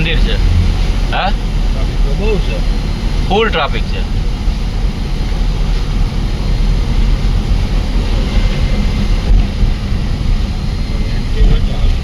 મંદિર છે. હા? ટ્રાફિક તો બહુ છે. ફૂલ ટ્રાફિક છે. એન્ટ્રી હોય તો હાલે.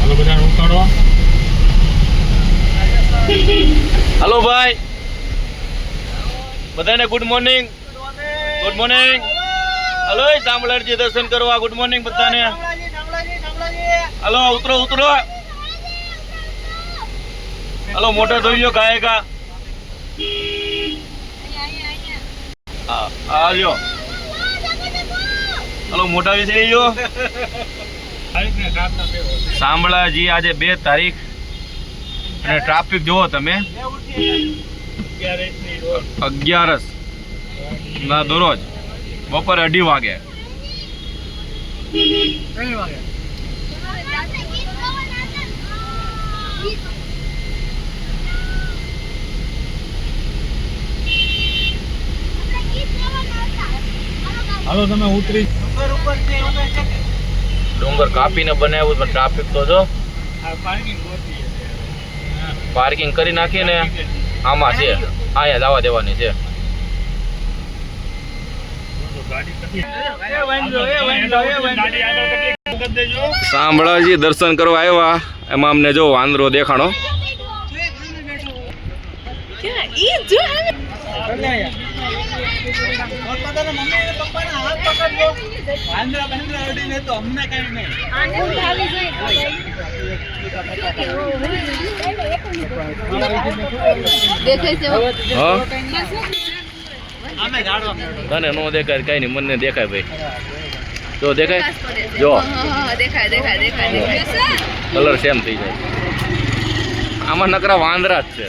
હાલો બધાને ઉતારો. હલો ભાઈ. બધાને good morning good morning hello સાંભળાજી દર્શન કરવા. ગુડ મોર્નિંગ બધાને. હલો ઉતરો ઉતરો. હલો મોટો ધોઈ લો ગાયકા હા હા લ્યો. હલો મોટા વિશે લ્યો સાંભળાજી આજે બે તારીખ અને ટ્રાફિક જુઓ તમે. અગિયારસ ના દરરોજ બપોરે અઢી વાગે? હાલો તમે ઉતરી ડુંગર કાપીને બનાવ્યું પણ ટ્રાફિક તો જો. પાર્કિંગ કરી નાખીને આમાં છે. અહીંયા જવા દેવાની છે. સાંભળાજી દર્શન કરવા આવ્યા. એમાં અમને જો વાંદરો દેખાણો. દેખાય જો હા તને નો દેખાય કઈ નહીં મને દેખાય ભાઈ. જો દેખાય? જો. દેખાય દેખાય કલર સેમ થઈ જાય. આમાં નકરા વાંદરા જ છે.